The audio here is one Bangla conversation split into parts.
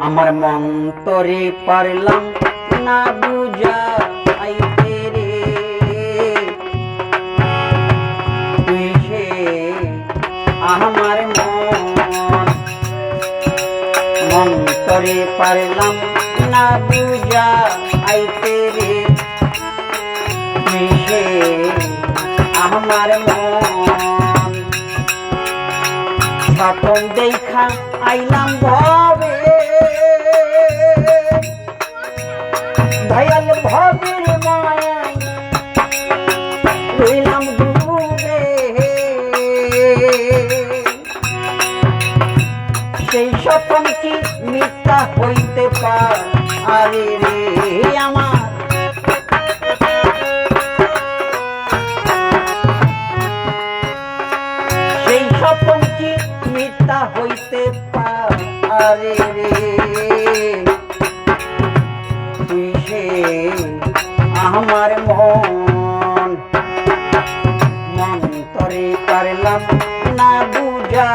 আমার মন তরে পারলাম না বুঝা আমার মন মন তরে পারলাম না বুঝা আইতে রে। সে আমার মন স্বপন দেখা আইলাম ভবে দয়াল ভবের মায়ায় রইলাম ডুবে সেই স্বপন কি মিথ্যা হইতে পারে? রে আমার মন? মন্তরে পারলাম না বুঝা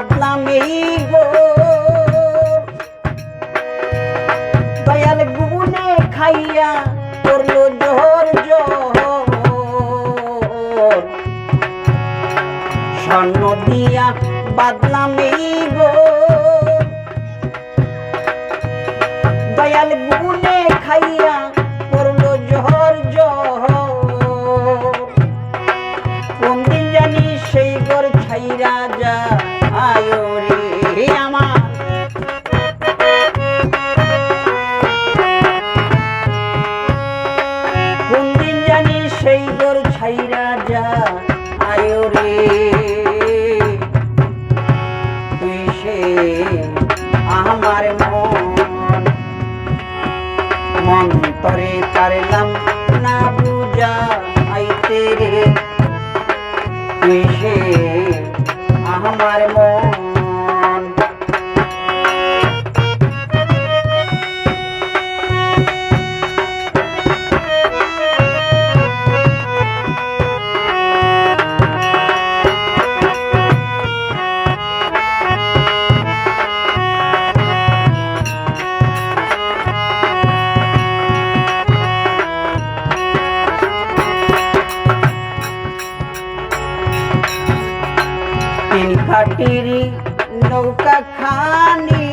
বাদলাম এই দয়াল গুনে খাইয়া করল জোর জোর বাদলাম দয়াল গুনে খাইয়া করল জোর জোর কোন দিন জানি আয়ো রে খাটির নৌকা খানি।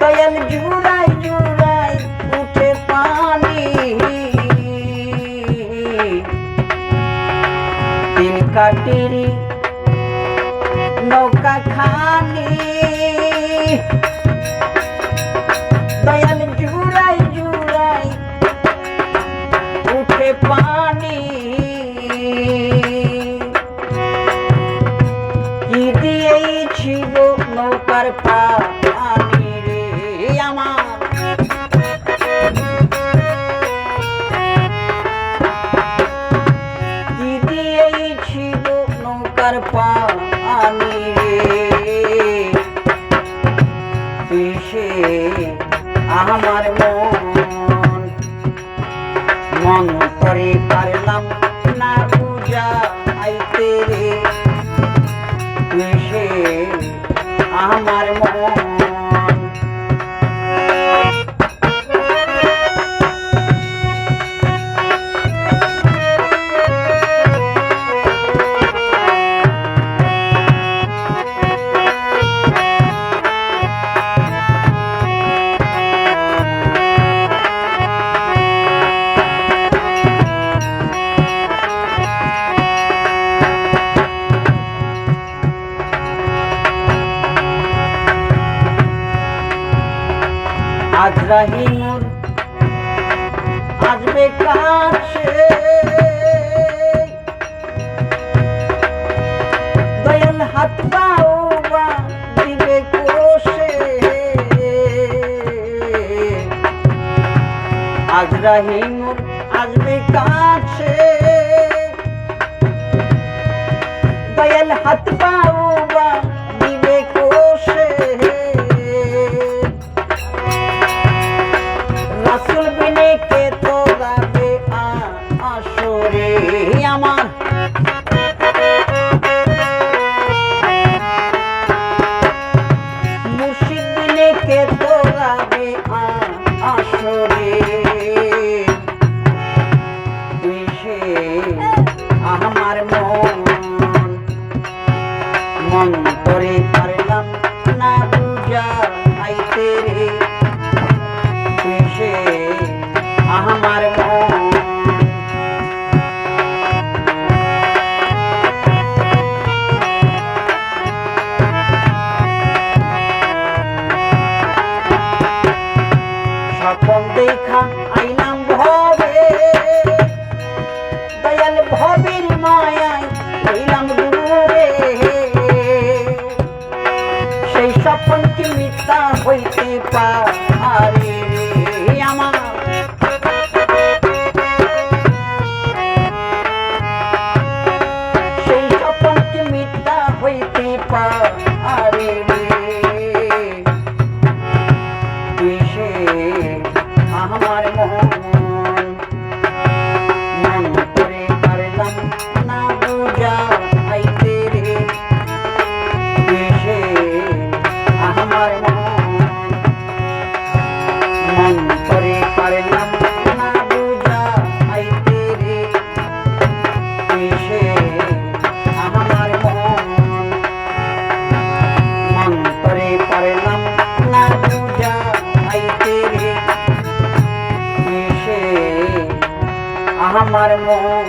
দয়াল জুড়াই জুড়াই উঠে পানি। তিন কাটির positivo no para. আমার রাহি মোর আসবে কাছে দয়াল হাত পাও বা দিবে কোষে? আজ রাহিম 有营吗 স্বপন দেখা আইলাম ভবে। দয়াল ভবের মায়ায় আইলাম দূরে সেই স্বপন কি মিথ্যা হইতে পারে। bottom line.